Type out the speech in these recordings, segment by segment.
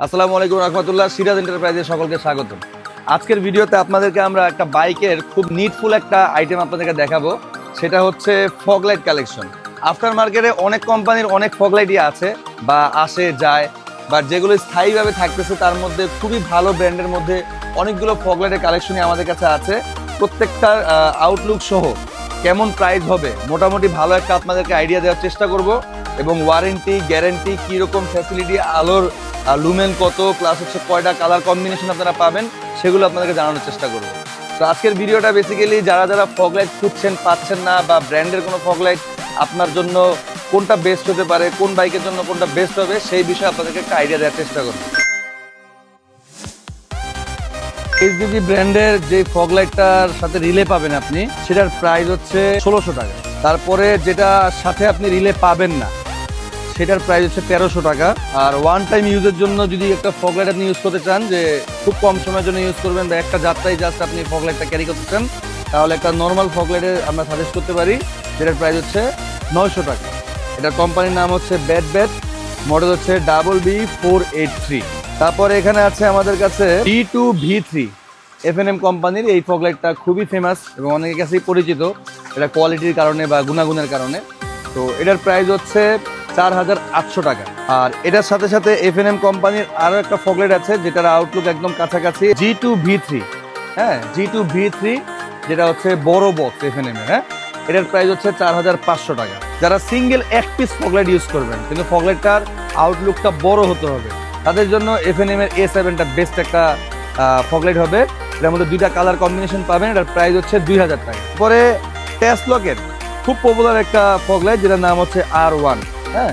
আসসালামু আলাইকুম রহমতুল্লাহ, সিরাজ এন্টারপ্রাইজে সকলকে স্বাগত আজকের ভিডিওতে আপনাদেরকে আমরা একটা বাইকের খুব নিটফুল একটা আইটেম আপনাদেরকে দেখাবো, সেটা হচ্ছে ফগলাইট কালেকশন আফটার মার্কেটে অনেক কোম্পানির অনেক ফগলাইটই আছে, বা আসে, যায়, বা যেগুলো স্থায়ীভাবে থাকতেছে, তার মধ্যে খুবই ভালো ব্র্যান্ডের মধ্যে অনেকগুলো ফগলাইটের কালেকশনই আমাদের কাছে আছে। প্রত্যেকটার আউটলুক সহ কেমন প্রাইস হবে, মোটামুটি ভালো একটা আপনাদেরকে আইডিয়া দেওয়ার চেষ্টা করব, এবং ওয়ারেন্টি গ্যারেন্টি কীরকম ফ্যাসিলিটি আলোর লুমেন কত প্লাস হচ্ছে কয়টা কালার কম্বিনেশন আপনারা পাবেন, সেগুলো আপনাদেরকে জানানোর চেষ্টা করব। তো আজকের ভিডিওটা বেসিক্যালি যারা যারা ফগলাইট খুঁজছেন, পাচ্ছেন না বা ব্র্যান্ডের কোনো ফগলাইট আপনার জন্য কোনটা বেস্ট হতে পারে, কোন বাইকের জন্য কোনটা বেস্ট হবে, সেই বিষয়ে আপনাদেরকে একটা আইডিয়া দেওয়ার চেষ্টা করব। এইচডিবি ব্র্যান্ডের যে ফগলাইটটার সাথে রিলে পাবেন আপনি, সেটার প্রাইস হচ্ছে ষোলোশো টাকা। তারপরে যেটা সাথে আপনি রিলে পাবেন না সেটার প্রাইস হচ্ছে তেরোশো টাকা। আর ওয়ান টাইম ইউজের জন্য যদি একটা ফগলাইট আপনি ইউজ করতে চান, যে খুব কম সময়ের জন্য ইউজ করবেন বা একটা যাত্রায় জাস্ট আপনি ফগলাইটটা ক্যারি করতে চান, তাহলে একটা নর্মাল ফগলাইটের আমরা সাজেস্ট করতে পারি, যেটার প্রাইস হচ্ছে নয়শো টাকা। এটার কোম্পানির নাম হচ্ছে ব্যাট ব্যাট মডেল হচ্ছে double B four eight three তারপরে এখানে আছে আমাদের কাছে T two V three F N M কোম্পানির এই ফগলাইটটা খুবই ফেমাস এবং অনেকের কাছেই পরিচিত। এটা কোয়ালিটির কারণে বা গুণাগুণের কারণে। তো এটার প্রাইস হচ্ছে চার হাজার আটশো টাকা। আর এটার সাথে সাথে এফ এন এম কোম্পানির আরও একটা ফগলাইট আছে, যেটার আউটলুক একদম কাছাকাছি জি টু ভি থ্রি হ্যাঁ জি টু ভি থ্রি যেটা হচ্ছে বড় বক্স এফ এন এম হ্যাঁ? এটার প্রাইস হচ্ছে চার হাজার পাঁচশো টাকা। যারা সিঙ্গেল এক পিস ফগলাইট ইউজ করবেন, কিন্তু ফগলাইটটার আউটলুকটা বড় হতে হবে। তাদের জন্য এফ এন এম এর এ সেভেনটা বেস্ট একটা ফগলাইট হবে। এটার মধ্যে দুইটা কালার কম্বিনেশন পাবেন, এটার প্রাইস হচ্ছে দুই হাজার টাকা। পরে টেস্ট টেসলকের খুব পপুলার একটা ফগলাইট যেটার নাম হচ্ছে আর ওয়ান হ্যাঁ?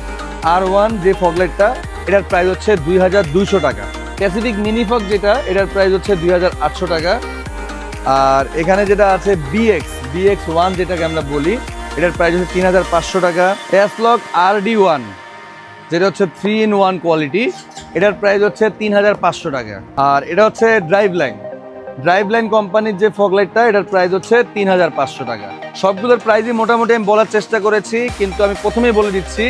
আর ওয়ান যে ফগলাইটটা এটার প্রাইস হচ্ছে দুই হাজার দুইশো টাকা। প্যাসিফিক মিনি ফগ যেটা, এটার প্রাইস হচ্ছে দুই হাজার আটশো টাকা। আর এখানে যেটা আছে বিএক্স বিএক্স ওয়ান যেটাকে আমরা বলি, এটার প্রাইস হচ্ছে তিন হাজার পাঁচশো টাকা। টেসলক আর ডি ওয়ান যেটা হচ্ছে থ্রি ইন ওয়ান কোয়ালিটি এটার প্রাইস হচ্ছে তিন হাজার পাঁচশো টাকা। আর এটা হচ্ছে ড্রাইভ লাইন ড্রাইভ লাইন কোম্পানির যে ফগলাইটটা এটার প্রাইস হচ্ছে তিন হাজার পাঁচশো টাকা। সবগুলোর প্রাইসই মোটামুটি আমি বলার চেষ্টা করেছি, কিন্তু আমি প্রথমেই বলে দিচ্ছি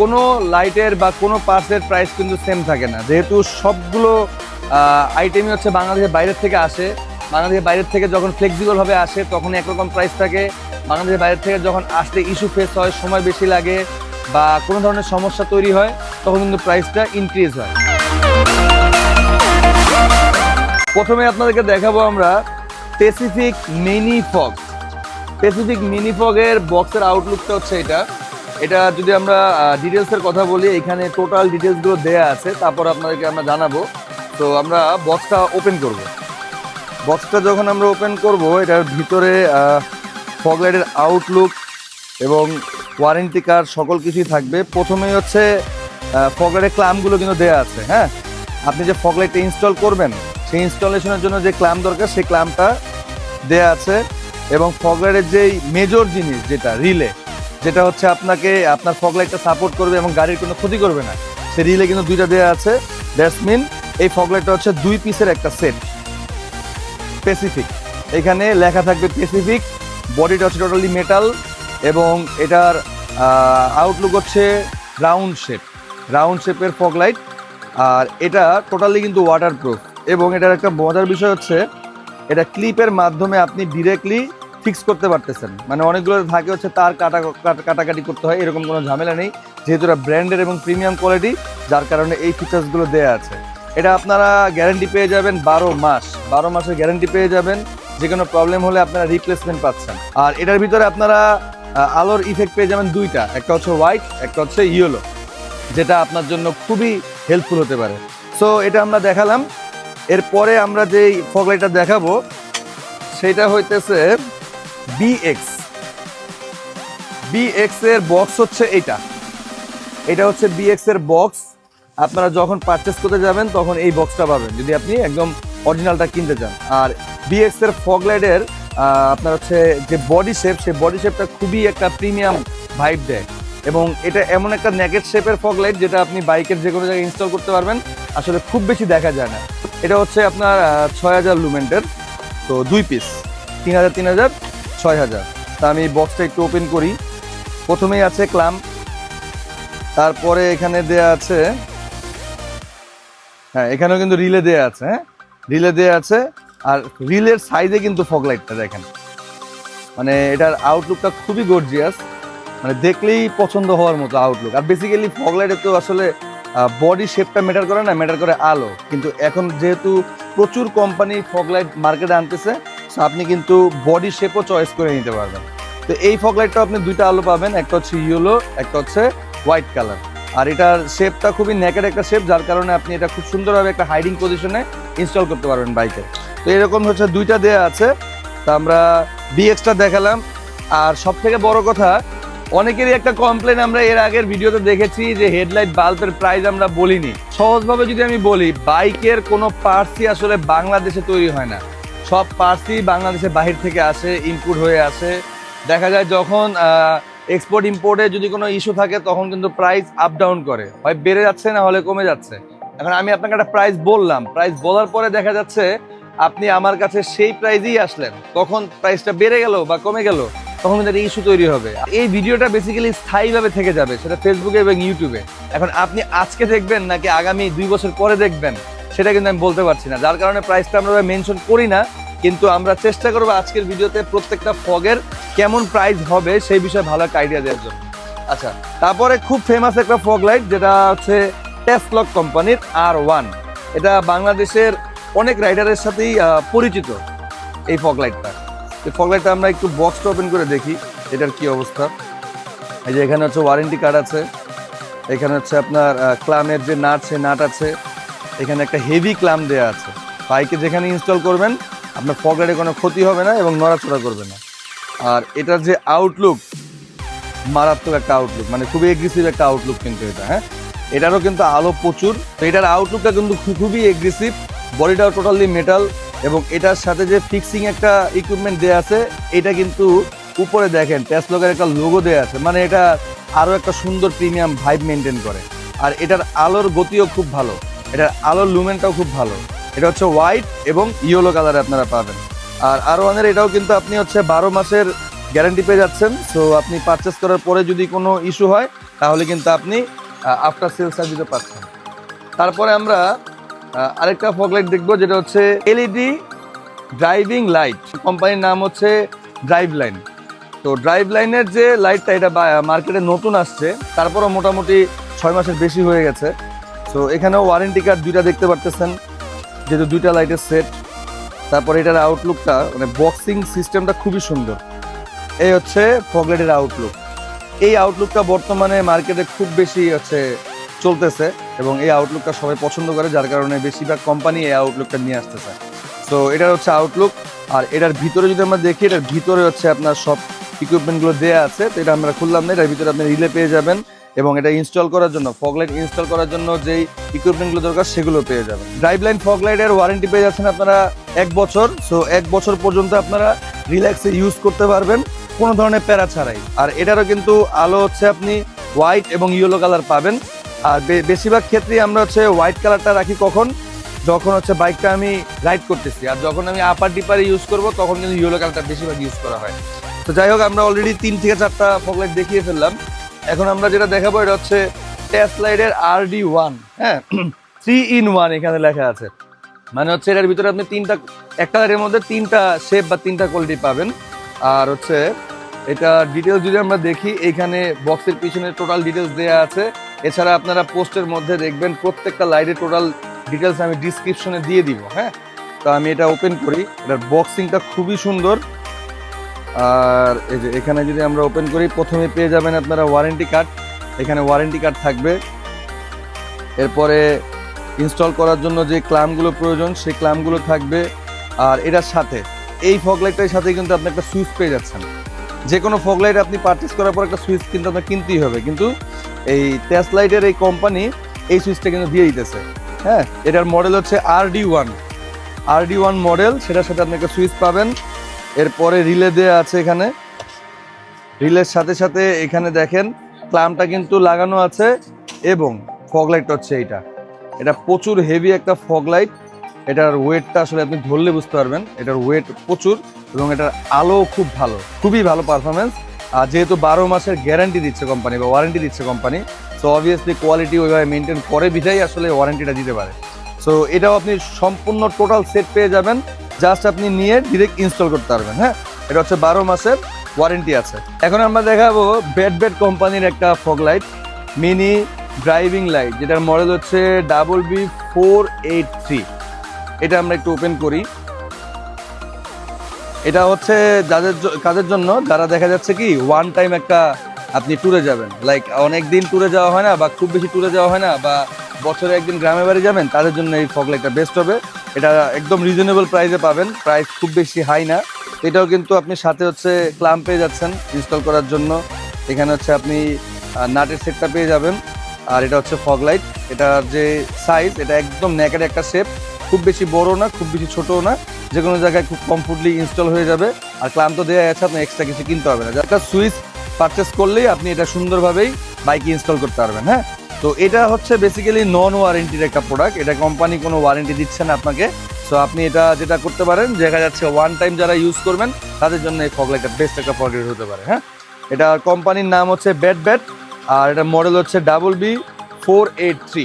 কোনো লাইটের বা কোনো পার্সের প্রাইস কিন্তু সেম থাকে না। যেহেতু সবগুলো আইটেমই হচ্ছে বাংলাদেশের বাইরের থেকে আসে। বাংলাদেশের বাইরের থেকে যখন ফ্লেক্সিবলভাবে আসে তখন একরকম প্রাইস থাকে। বাংলাদেশের বাইরের থেকে যখন আসতে ইস্যু ফেস হয়, সময় বেশি লাগে বা কোনো ধরনের সমস্যা তৈরি হয়, তখন কিন্তু প্রাইসটা ইনক্রিজ হয়। প্রথমে আপনাদেরকে দেখাবো আমরা specific mini fog specific mini ফগের বক্সের আউটলুকটা হচ্ছে এটা। এটা যদি আমরা ডিটেলসের কথা বলি, এখানে টোটাল ডিটেলসগুলো দেয়া আছে, তারপর আপনাদেরকে আমরা জানাব। তো আমরা বক্সটা ওপেন করব। বক্সটা যখন আমরা ওপেন করব, এটার ভিতরে ফগলাইটের আউটলুক এবং ওয়ারেন্টি কার্ড সকল কিছুই থাকবে। প্রথমেই হচ্ছে ফগলাইটের ক্লামগুলো কিন্তু দেয়া আছে হ্যাঁ? আপনি যে ফগলাইটটা ইনস্টল করবেন, সেই ইনস্টলেশনের জন্য যে ক্লাম দরকার, সেই ক্লামটা দেয়া আছে। এবং ফগলাইটের যেই মেজর জিনিস, যেটা রিলে যেটা হচ্ছে আপনাকে, আপনার ফগলাইটটা সাপোর্ট করবে এবং গাড়ির কোনো ক্ষতি করবে না। সে রিলে কিন্তু দুইটা দেওয়া আছে দ্যাটস মিন এই ফগলাইটটা হচ্ছে দুই পিসের একটা সেট স্পেসিফিক এখানে লেখা থাকবে স্পেসিফিক বডিটা হচ্ছে টোটালি মেটাল এবং এটার আউটলুক হচ্ছে রাউন্ড শেপ রাউন্ড শেপের ফগলাইট আর এটা টোটালি কিন্তু ওয়াটার প্রুফ এবং এটার একটা মজার বিষয় হচ্ছে, এটা ক্লিপের মাধ্যমে আপনি ডিরেক্টলি ফিক্স করতে পারতেছেন। মানে অনেকগুলো থাকে হচ্ছে তার কাটা কাটা- কাটাকাটি করতে হয়, এরকম কোনো ঝামেলা নেই। যেহেতু এটা ব্র্যান্ডের এবং প্রিমিয়াম কোয়ালিটি যার কারণে এই ফিচার্সগুলো দেয়া আছে। এটা আপনারা গ্যারেন্টি পেয়ে যাবেন বারো মাস। বারো মাসের গ্যারেন্টি পেয়ে যাবেন যে কোনো প্রবলেম হলে আপনারা রিপ্লেসমেন্ট পাচ্ছেন। আর এটার ভিতরে আপনারা আলোর ইফেক্ট পেয়ে যাবেন দুইটা। একটা হচ্ছে হোয়াইট একটা হচ্ছে ইয়েলো যেটা আপনার জন্য খুবই হেল্পফুল হতে পারে। সো এটা আমরা দেখালাম। এরপরে আমরা যেই ফগলাইটটা দেখাবো, সেটা হইতেছে বিএক্স বিএক্স এর বক্স হচ্ছে এটা এটা হচ্ছে বিএক্স এর বক্স আপনারা যখন পারচেস করতে যাবেন, তখন এই বক্সটা পাবেন। যদি আপনি একদম অরিজিনালটা কিনতে চান। আর বিএক্স এর ফগলাইটের আপনার হচ্ছে যে বডি শেপ সেই বডি শেপটা খুবই একটা প্রিমিয়াম ভাইব দেয়। এবং এটা এমন একটা নেকেট শেপের ফগলাইট যেটা আপনি বাইকের যে কোনো জায়গায় ইনস্টল করতে পারবেন। আসলে খুব বেশি দেখা যায় না। এটা হচ্ছে আপনার ছয় হাজার লুমেন্টের তো দুই পিস তিন হাজার তিন হাজার। ছয় হাজার তা আমি বক্সটা একটু ওপেন করি। প্রথমেই আছে ক্লাম। তারপরে এখানে দেয়া আছে হ্যাঁ এখানেও কিন্তু রিলে দেয়া আছে হ্যাঁ? রিলে দেয়া আছে, আর রিলের সাইজে কিন্তু ফগ লাইটটা দেখেন। মানে এটার আউটলুকটা খুবই গর্জিয়াস মানে দেখলেই পছন্দ হওয়ার মতো আউটলুক আর বেসিক্যালি ফগ লাইটে তো আসলে বডি শেপটা ম্যাটার করে না ম্যাটার করে আলো। কিন্তু এখন যেহেতু প্রচুর কোম্পানি ফগ লাইট মার্কেটে আনতেছে আপনি কিন্তু বডি শেপও চয়েস করে নিতে পারবেন। তো এই ফগ লাইটটা আপনি দুইটা আলো পাবেন, একটা হচ্ছে ইয়েলো একটা হচ্ছে হোয়াইট কালার আর এটার শেপটা খুবই নেকের একটা শেপ যার কারণে আপনি এটা খুব সুন্দরভাবে একটা হাইডিং পজিশনে ইনস্টল করতে পারবেন বাইকে তো এরকম হচ্ছে দুইটা দেয়া আছে। তা আমরা বিএক্সটা দেখালাম। আর সব থেকে বড় কথা, অনেকেরই একটা কমপ্লেন আমরা এর আগের ভিডিওতে দেখেছি যে হেডলাইট বাল্বের প্রাইস আমরা বলিনি। সহজভাবে যদি আমি বলি বাইকের কোনো পার্টসই আসলে বাংলাদেশে তৈরি হয় না। সব পার্টসই বাংলাদেশের বাহির থেকে আসে ইনপুট হয়ে আসে। দেখা যায় যখন এক্সপোর্ট ইম্পোর্টে যদি কোনো ইস্যু থাকে, তখন কিন্তু প্রাইস আপ ডাউন করে। হয় বেড়ে যাচ্ছে না, হলে কমে যাচ্ছে। এখন আমি আপনাকে একটা প্রাইস বললাম। প্রাইস বলার পরে দেখা যাচ্ছে, আপনি আমার কাছে সেই প্রাইজেই আসলেন। তখন প্রাইসটা বেড়ে গেল বা কমে গেল, তখন কিন্তু একটা ইস্যু তৈরি হবে। এই ভিডিওটা বেসিক্যালি স্থায়ীভাবে থেকে যাবে, সেটা ফেসবুকে এবং ইউটিউবে এখন আপনি আজকে দেখবেন নাকি আগামী দুই বছর পরে দেখবেন? সেটা কিন্তু আমি বলতে পারছি না। যার কারণে প্রাইসটা আমরা মেনশন করি না, কিন্তু আমরা চেষ্টা করব আজকের ভিডিওতে প্রত্যেকটা ফগের কেমন প্রাইস হবে সেই বিষয়ে ভালো একটা আইডিয়া দেওয়ার জন্য। আচ্ছা তারপরে খুব ফেমাস একটা ফগ লাইট যেটা হচ্ছে টেসলক কোম্পানির আর ওয়ান এটা বাংলাদেশের অনেক রাইডারের সাথেই পরিচিত এই ফগ লাইটটা এই ফগ লাইটটা আমরা একটু বক্সটা ওপেন করে দেখি, এটার কি অবস্থা। এই যে এখানে হচ্ছে ওয়ারেন্টি কার্ড আছে, এখানে হচ্ছে আপনার ক্লামের যে নাট সে নাট আছে এখানে একটা হেভি ক্লাম দেওয়া আছে। বাইকে যেখানে ইনস্টল করবেন, আপনার পকেটে কোনো ক্ষতি হবে না এবং নড়াচড়া করবে না। আর এটার যে আউটলুক মারাত্মক একটা আউটলুক মানে খুবই এগ্রেসিভ একটা আউটলুক কিন্তু এটা হ্যাঁ? এটারও কিন্তু আলো প্রচুর। তো এটার আউটলুকটা কিন্তু খুবই এগ্রেসিভ বডিটাও টোটালি মেটাল এবং এটার সাথে যে ফিক্সিং একটা ইকুইপমেন্ট দেওয়া আছে, এটা কিন্তু উপরে দেখেন টেসলকের একটা লোগো দেওয়া আছে। মানে এটা আরও একটা সুন্দর প্রিমিয়াম ভাইব মেনটেন করে। আর এটার আলোর গতিও খুব ভালো। এটার আলোর লুমেনটাও খুব ভালো। এটা হচ্ছে হোয়াইট এবং ইয়েলো কালারে আপনারা পাবেন। আর আর ওয়ানের এটাও কিন্তু আপনি হচ্ছে বারো মাসের গ্যারান্টি পেয়ে যাচ্ছেন। সো আপনি পারচেস করার পরে যদি কোনো ইস্যু হয়, তাহলে কিন্তু আপনি আফটার সেল সার্ভিসও পাচ্ছেন তারপরে আমরা আরেকটা ফগলাইট দেখব, যেটা হচ্ছে এলইডি ড্রাইভিং লাইট কোম্পানির নাম হচ্ছে ড্রাইভ লাইন তো ড্রাইভ লাইনের যে লাইটটা এটা মার্কেটে নতুন আসছে। তারপরও মোটামুটি ছয় মাসের বেশি হয়ে গেছে। তো এখানেও ওয়ারেন্টি কার্ড দুইটা দেখতে পারতেছেন, যেহেতু দুইটা লাইটের সেট তারপরে এটার আউটলুকটা মানে বক্সিং সিস্টেমটা খুবই সুন্দর। এই হচ্ছে ফগলাইটের আউটলুক এই আউটলুকটা বর্তমানে মার্কেটে খুব বেশি হচ্ছে চলতেছে এবং এই আউটলুকটা সবাই পছন্দ করে, যার কারণে বেশিরভাগ কোম্পানি এই আউটলুকটা নিয়ে আসতেছে। তো এটার হচ্ছে আউটলুক আর এটার ভিতরে যদি আমরা দেখি, এটার ভিতরে হচ্ছে আপনার সব ইকুইপমেন্টগুলো দেওয়া আছে, তো এটা আমরা খুললাম না, এটার ভিতরে আপনি রিলে পেয়ে যাবেন। এবং এটা ইনস্টল করার জন্য ফগলাইট ইনস্টল করার জন্য যেই ইকুইপমেন্টগুলো দরকার সেগুলো পেয়ে যাবেন। ড্রাইভ লাইন ফগলাইটের ওয়ারেন্টি পেয়ে যাচ্ছেন আপনারা এক বছর সো এক বছর পর্যন্ত আপনারা রিল্যাক্সে ইউজ করতে পারবেন, কোনো ধরনের প্যারা ছাড়াই। আর এটারও কিন্তু আলো হচ্ছে আপনি হোয়াইট এবং ইয়েলো কালার পাবেন। আর বেশিরভাগ ক্ষেত্রেই আমরা হচ্ছে হোয়াইট কালারটা রাখি কখন? যখন হচ্ছে বাইকটা আমি রাইড করতেছি। আর যখন আমি আপার ডিপারে ইউজ করব, তখন কিন্তু ইয়েলো কালারটা বেশিরভাগ ইউজ করা হয়। তো যাই হোক, আমরা অলরেডি তিন থেকে চারটা ফগলাইট দেখিয়ে ফেললাম। এখন আমরা যেটা দেখাবো, এটা হচ্ছে টেসলাইডের আর ডি ওয়ান হ্যাঁ? থ্রি ইন ওয়ান এখানে লেখা আছে। মানে হচ্ছে এটার ভিতরে আপনি তিনটা একটা লাইটের মধ্যে তিনটা শেপ বা তিনটা কোয়ালিটি পাবেন। আর হচ্ছে এটা ডিটেলস যদি আমরা দেখি, এখানে বক্সের পিছনে টোটাল ডিটেলস দেওয়া আছে। এছাড়া আপনারা পোস্টের মধ্যে দেখবেন, প্রত্যেকটা লাইটের টোটাল ডিটেলস আমি ডিসক্রিপশনে দিয়ে দিব হ্যাঁ? তো আমি এটা ওপেন করি। এটার বক্সিংটা খুবই সুন্দর। আর এই যে এখানে যদি আমরা ওপেন করি, প্রথমে পেয়ে যাবেন আপনারা ওয়ারেন্টি কার্ড এখানে ওয়ারেন্টি কার্ড থাকবে। এরপরে ইনস্টল করার জন্য যে ক্লামগুলো প্রয়োজন, সেই ক্লামগুলো থাকবে। আর এটার সাথে, এই ফগলাইটটার সাথে কিন্তু আপনি একটা সুইচ পেয়ে যাচ্ছেন। যে কোনো ফগলাইট আপনি পারচেস করার পর একটা সুইচ কিন্তু আপনার কিনতেই হবে। কিন্তু এই টেস্ট লাইটের এই কোম্পানি এই সুইচটা কিন্তু দিয়ে দিতেছে। হ্যাঁ এটার মডেল হচ্ছে R D one R D one model সেটার সাথে আপনি একটা সুইচ পাবেন। এরপরে রিলে দেওয়া আছে এখানে। রিলের সাথে সাথে এখানে দেখেন, ক্লামটা কিন্তু লাগানো আছে এবং ফগ লাইট হচ্ছে এইটা। এটা প্রচুর হেভি একটা ফগ লাইট। এটার ওয়েটটা আসলে আপনি ধরলে বুঝতে পারবেন। এটার ওয়েট প্রচুর এবং এটার আলো খুব ভালো, খুবই ভালো পারফরমেন্স আর যেহেতু বারো মাসের গ্যারান্টি দিচ্ছে কোম্পানি বা ওয়ারেন্টি দিচ্ছে কোম্পানি সো অবভিয়াসলি কোয়ালিটি ওইভাবে মেনটেন করে বিধাই আসলে ওয়ারেন্টিটা দিতে পারে। সো এটাও আপনি সম্পূর্ণ টোটাল সেট পেয়ে যাবেন। জাস্ট আপনি নিয়ে ডিরেক্ট ইনস্টল করতে পারবেন হ্যাঁ? এটা হচ্ছে বারো মাসের ওয়ারেন্টি আছে। এখন আমরা দেখাবো বেড বেড কোম্পানির একটা fog light mini driving light যেটার মডেল হচ্ছে double B four eight three এটা আমরা একটু ওপেন করি। এটা হচ্ছে যাদের কাদের জন্য? যারা দেখা যাচ্ছে কি ওয়ান টাইম একটা আপনি ট্যুরে যাবেন। লাইক অনেক দিন ট্যুরে যাওয়া হয় না বা খুব বেশি ট্যুরে যাওয়া হয় না বা বছরে একদিন গ্রামে বাড়ি যাবেন, তাদের জন্য এই ফগ লাইটটা বেস্ট হবে। এটা একদম রিজনেবল প্রাইসে পাবেন প্রাইস খুব বেশি হাই না। এটাও কিন্তু আপনি সাথে হচ্ছে ক্লাম পেয়ে যাচ্ছেন ইনস্টল করার জন্য। এখানে হচ্ছে আপনি নাটের সেটটা পেয়ে যাবেন। আর এটা হচ্ছে ফগ লাইট এটার যে সাইজ এটা একদম ন্যাকের একটা শেপ খুব বেশি বড় না, খুব বেশি ছোটও না। যে কোনো জায়গায় খুব কমফোর্টলি ইনস্টল হয়ে যাবে। আর ক্লাম তো দেওয়া আছে আপনি এক্সট্রা কিছু কিনতে হবে না। একটা সুইচ পারচেস করলেই আপনি এটা সুন্দরভাবেই বাইকে ইনস্টল করতে পারবেন হ্যাঁ? তো এটা হচ্ছে বেসিক্যালি নন ওয়ারেন্টির একটা প্রোডাক্ট এটা কোম্পানি কোনো ওয়ারেন্টি দিচ্ছে না আপনাকে। সো আপনি এটা যেটা করতে পারেন, দেখা যাচ্ছে ওয়ান টাইম যারা ইউজ করবেন, তাদের জন্য এই ফগ বেস্ট একটা প্রোডাক্ট হতে পারে হ্যাঁ? এটা কোম্পানির নাম হচ্ছে ব্যাট ব্যাট আর এটা মডেল হচ্ছে double B four eight three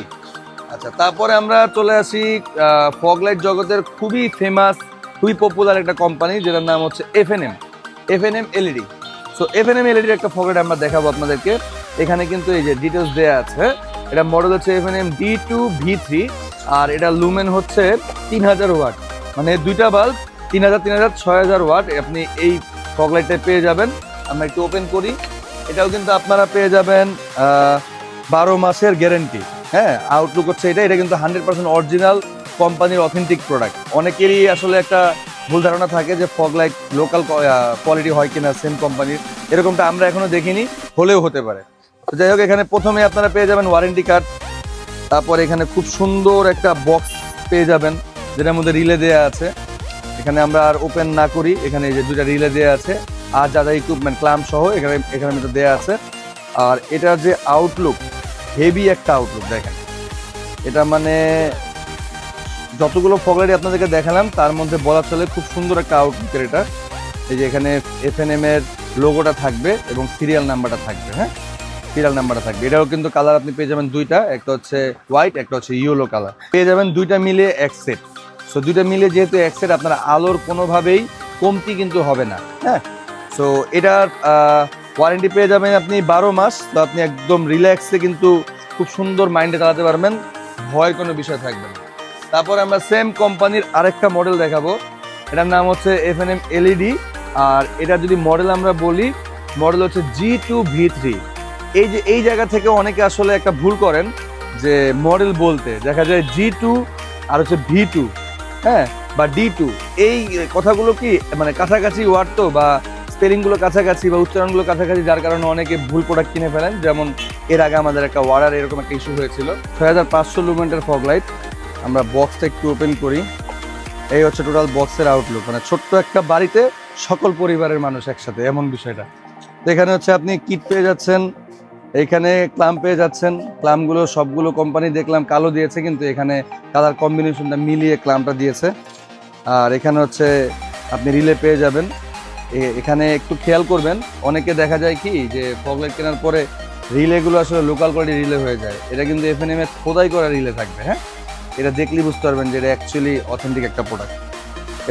আচ্ছা তারপরে আমরা চলে আসি ফগলাইট জগতের খুবই ফেমাস খুবই পপুলার একটা কোম্পানি যেটার নাম হচ্ছে F N M F N M LED so F N M এলইডির একটা ফগ লাইট আমরা দেখাবো আপনাদেরকে। এখানে কিন্তু এই যে ডিটেলস দেওয়া আছে হ্যাঁ? এটা মডেল হচ্ছে F N M D two V three আর এটা লুমেন হচ্ছে তিন হাজার ওয়াট মানে দুইটা বাল্ব তিন হাজার তিন হাজার, ছয় হাজার ওয়াট আপনি এই ফগ লাইটটা পেয়ে যাবেন। আমরা একটু ওপেন করি। এটাও কিন্তু আপনারা পেয়ে যাবেন বারো মাসের গ্যারেন্টি হ্যাঁ আউটলুক হচ্ছে এটা। এটা কিন্তু হান্ড্রেড পার্সেন্ট অরিজিনাল কোম্পানির অথেন্টিক প্রোডাক্ট অনেকেরই আসলে একটা ভুল ধারণা থাকে যে ফগ লাইট লোকাল কোয়ালিটি হয় কিনা সেম কোম্পানির এরকমটা আমরা এখনও দেখিনি, হলেও হতে পারে। তো যাই হোক, এখানে প্রথমে আপনারা পেয়ে যাবেন ওয়ারেন্টি কার্ড তারপর এখানে খুব সুন্দর একটা বক্স পেয়ে যাবেন, যেটার মধ্যে রিলে দেওয়া আছে। এখানে আমরা আর ওপেন না করি, এখানে এই যে দুইটা রিলে দেওয়া আছে, আর যা যা ইকুইপমেন্ট ক্লাম সহ এখানে এখানে মধ্যে দেওয়া আছে। আর এটার যে আউটলুক হেভি একটা আউটলুক দেখেন। এটা মানে যতগুলো ফগলারি আপনাদেরকে দেখালাম, তার মধ্যে বলা চলে খুব সুন্দর একটা আউটলুকের এটা। এই যে এখানে এফ এর লোগোটা থাকবে এবং সিরিয়াল নাম্বারটা থাকবে হ্যাঁ? সিরিয়াল নাম্বারটা থাকবে। এটাও কিন্তু কালার আপনি পেয়ে যাবেন দুইটা, একটা হচ্ছে হোয়াইট একটা হচ্ছে ইয়েলো কালার পেয়ে যাবেন দুইটা মিলে এক সেট সো দুইটা মিলে যেহেতু এক সেট আপনার আলোর কোনোভাবেই কমতি কিন্তু হবে না হ্যাঁ? সো এটার ওয়ারেন্টি পেয়ে যাবেন আপনি বারো মাস। তো আপনি একদম রিল্যাক্সে কিন্তু খুব সুন্দর মাইন্ডে চালাতে পারবেন। ভয় কোনো বিষয় থাকবে না। তারপর আমরা সেম কোম্পানির আরেকটা মডেল দেখাবো। এটার নাম হচ্ছে এফ এন এম এলইডি আর এটা যদি মডেল আমরা বলি মডেল হচ্ছে জি টু ভি থ্রি এই যে, এই জায়গা থেকে অনেকে আসলে একটা ভুল করেন যে মডেল বলতে। দেখা যায় জি টু আর হচ্ছে ভি টু হ্যাঁ? বা ডি টু এই কথাগুলো কি মানে কাছাকাছি ওয়ার্ড তো বা স্পেলিংগুলো কাছাকাছি বা উচ্চারণগুলো কাছাকাছি, যার কারণে অনেকে ভুল প্রোডাক্ট কিনে ফেলেন। যেমন এর আগে আমাদের একটা ওয়ার্ডার এরকম একটা ইস্যু হয়েছিল। ছয় হাজার পাঁচশো লুমেন্টের ফগ লাইট আমরা বক্সটা একটু ওপেন করি। এই হচ্ছে টোটাল বক্সের আউটলুক মানে ছোট্ট একটা বাড়িতে সকল পরিবারের মানুষ একসাথে, এমন বিষয়টা। এখানে হচ্ছে আপনি কিট পেয়ে যাচ্ছেন এখানে ক্লাম পেয়ে যাচ্ছেন। ক্লামগুলো সবগুলো কোম্পানি দেখলাম কালো দিয়েছে, কিন্তু এখানে কালার কম্বিনেশনটা মিলিয়ে ক্লামটা দিয়েছে। আর এখানে হচ্ছে আপনি রিলে পেয়ে যাবেন। এখানে একটু খেয়াল করবেন, অনেকে দেখা যায় কি যে ফগলাইট কেনার পরে রিলেগুলো আসলে লোকাল কোয়ালিটি রিলে হয়ে যায়। এটা কিন্তু এফ এন এম খোদাই করা রিলে থাকবে হ্যাঁ? এটা দেখলেই বুঝতে পারবেন যে এটা অ্যাকচুয়ালি অথেন্টিক একটা প্রোডাক্ট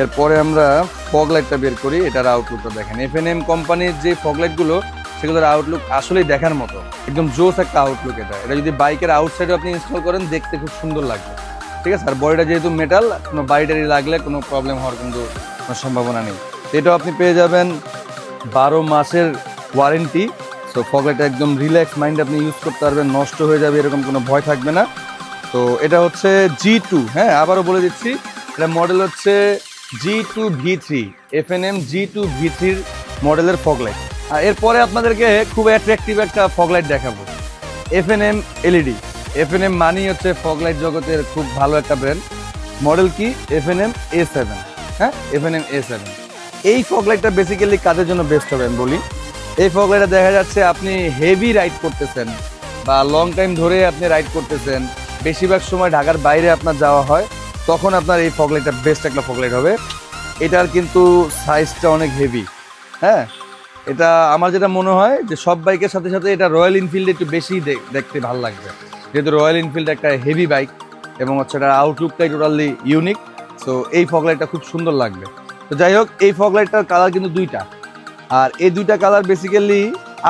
এরপরে আমরা ফগ লাইটটা বের করি, এটার আউটলুকটা দেখেন। এফ এন এম কোম্পানির যে ফগ লাইটগুলো সেগুলোর আউটলুক আসলেই দেখার মতো। একদম জোস একটা আউটলুক এটা। এটা যদি বাইকের আউটসাইডে আপনি ইনস্টল করেন, দেখতে খুব সুন্দর লাগবে। ঠিক আছে? আর বডিটা যেহেতু মেটাল কোনো বাড়িটারি লাগলে কোনো প্রবলেম হওয়ার কিন্তু কোনো সম্ভাবনা নেই। এটাও আপনি পেয়ে যাবেন বারো মাসের ওয়ারেন্টি সো ফগলাইটটা একদম রিল্যাক্স মাইন্ড আপনি ইউজ করতে পারবেন, নষ্ট হয়ে যাবে, এরকম কোনো ভয় থাকবে না। তো এটা হচ্ছে জি টু হ্যাঁ আবারও বলে দিচ্ছি, এটা মডেল হচ্ছে G two V three F N M G two V থ্রির মডেলের ফগলাইট এরপরে আপনাদেরকে খুব অ্যাট্রাকটিভ একটা ফগলাইট দেখাবো। F N M LED F N M মানি হচ্ছে ফগলাইট জগতের খুব ভালো একটা ব্র্যান্ড মডেল কি? F N M A seven হ্যাঁ? F N M A seven এই ফগলাইটটা বেসিক্যালি কাদের জন্য বেস্ট হবে আমি বলি? এই ফগলাইটটা দেখা যাচ্ছে আপনি হেভি রাইড করতেছেন বা লং টাইম ধরে আপনি রাইড করতেছেন। বেশিরভাগ সময় ঢাকার বাইরে আপনার যাওয়া হয়, তখন আপনার এই ফগলাইটটা বেস্ট একটা ফগলাইট হবে। এটার কিন্তু সাইজটা অনেক হেভি হ্যাঁ? এটা আমার যেটা মনে হয় যে সব বাইকের সাথে সাথে এটা রয়্যাল এনফিল্ড একটু বেশি দেখতে ভালো লাগবে। যেহেতু রয়্যাল এনফিল্ড একটা হেভি বাইক এবং হচ্ছে এটার আউটলুকটাই টোটালি ইউনিক সো এই ফগ লাইটটা খুব সুন্দর লাগবে। তো যাই হোক, এই ফগ লাইটটার কালার কিন্তু দুইটা। আর এই দুইটা কালার বেসিক্যালি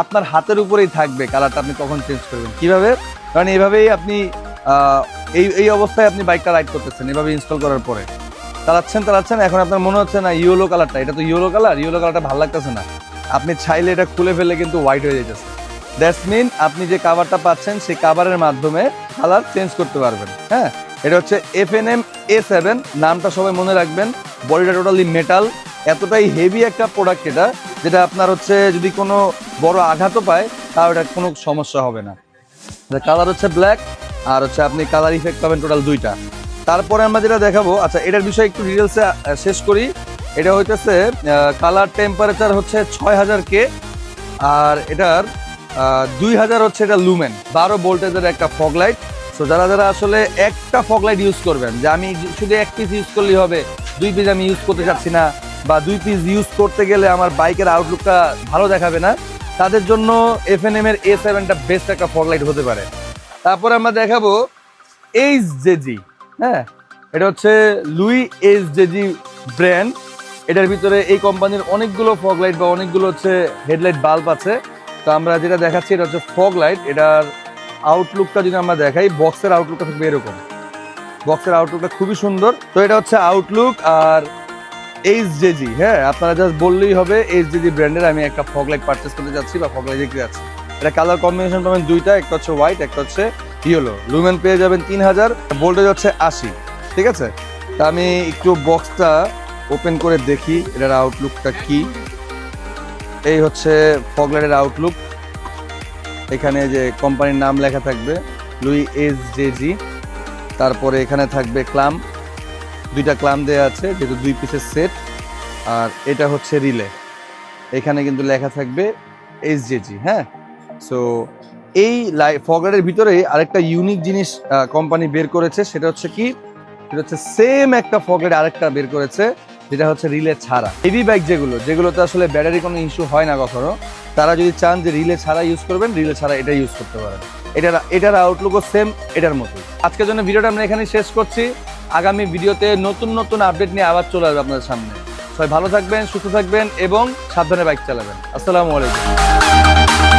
আপনার হাতের উপরেই থাকবে কালারটা আপনি কখন চেঞ্জ করবেন। কীভাবে? কারণ এইভাবেই আপনি এই এই অবস্থায় আপনি বাইকটা রাইড করতেছেন, এভাবে ইনস্টল করার পরে। চালাচ্ছেন চালাচ্ছেন, এখন আপনার মনে হচ্ছে না ইয়েলো কালারটা এটা তো ইয়েলো কালার ইয়েলো কালারটা ভালো লাগতেছে না। আপনি চাইলে এটা খুলে ফেলে কিন্তু হোয়াইট হয়ে যেতেছে দ্যাটস মিন আপনি যে কাভারটা পাচ্ছেন, সেই কাভারের মাধ্যমে কালার চেঞ্জ করতে পারবেন হ্যাঁ? এটা হচ্ছে F N M A seven নামটা সবাই মনে রাখবেন। বডিটা টোটালি মেটাল এতটাই হেভি একটা প্রোডাক্ট এটা, যেটা আপনার হচ্ছে যদি কোনো বড় আঘাতও পায়, তাও এটা কোনো সমস্যা হবে না। কালার হচ্ছে ব্ল্যাক আর হচ্ছে আপনি কালার ইফেক্ট পাবেন টোটাল দুইটা। তারপরে আমরা যেটা দেখাবো আচ্ছা এটার বিষয়ে একটু ডিটেলসে শেষ করি। এটা হইতেছে কালার টেম্পারেচার হচ্ছে ছয় হাজার কে আর এটার দুই হাজার হচ্ছে এটা লুমেন বারো ভোল্টেজের একটা ফগ লাইট তো যারা যারা আসলে একটা ফগ লাইট ইউজ করবেন, যে আমি শুধু এক পিস ইউজ করলেই হবে, দুই পিস আমি ইউজ করতে চাচ্ছি না, বা দুই পিস ইউজ করতে গেলে আমার বাইকের আউটলুকটা ভালো দেখাবে না, তাদের জন্য এফ এন এম এর এ সেভেনটা বেস্ট একটা ফগ লাইট হতে পারে। তারপর আমরা দেখাবো এইচ জেজি হ্যাঁ? এটা হচ্ছে লুই এইচ জেজি ব্র্যান্ড এটার ভিতরে এই কোম্পানির অনেকগুলো ফগ লাইট বা অনেকগুলো হচ্ছে হেডলাইট বাল্ব আছে। তো আমরা যেটা দেখাচ্ছি, এটা হচ্ছে ফগ লাইট এটার আউটলুকটা যদি আমরা দেখাই বক্সের আউটলুকটা থাকবে এরকম। বক্সের আউটলুকটা খুবই সুন্দর। তো এটা হচ্ছে আউটলুক আর এইচ জেজি হ্যাঁ? আপনারা জাস্ট বললেই হবে এইচ জেজি ব্র্যান্ডের আমি একটা ফগ লাইট পারচেস করতে যাচ্ছি বা ফগ লাইট দেখতে যাচ্ছি। এটা কালার কম্বিনেশন পাবেন দুইটা, একটা হচ্ছে হোয়াইট একটা হচ্ছে ইয়েলো লুমেন পেয়ে যাবেন তিন হাজার ভোল্টেজ হচ্ছে আশি, ঠিক আছে? তা আমি একটু বক্সটা ওপেন করে দেখি এটার আউটলুকটা কি। এই হচ্ছে ফগলাইটের আউটলুক এখানে যে কোম্পানির নাম লেখা থাকবে লুই এস জে জি তারপরে এখানে থাকবে ক্লাম দুইটা ক্লাম দেওয়া আছে, যেহেতু দুই পিসের সেট আর এটা হচ্ছে রিলে এখানে কিন্তু লেখা থাকবে এস জে জি হ্যাঁ? সো এই লাই ফগারের ভিতরে আরেকটা ইউনিক জিনিস কোম্পানি বের করেছে, সেটা হচ্ছে কি? সেটা হচ্ছে সেম একটা ফগের আরেকটা বের করেছে। যেটা হচ্ছে রিলে ছাড়া। হেভি বাইক যেগুলো, যেগুলোতে আসলে ব্যাটারি কোনো ইস্যু হয় না কখনো, তারা যদি চান যে রিলে ছাড়া ইউজ করবেন, রিলে ছাড়া এটা ইউজ করতে পারেন। এটার এটার আউটলুকও সেম এটার মতো আজকের জন্য ভিডিওটা আমরা এখানে শেষ করছি। আগামী ভিডিওতে নতুন নতুন আপডেট নিয়ে আবার চলে আসবে আপনাদের সামনে। সবাই ভালো থাকবেন, সুস্থ থাকবেন এবং সাবধানে বাইক চালাবেন। আসসালামু আলাইকুম।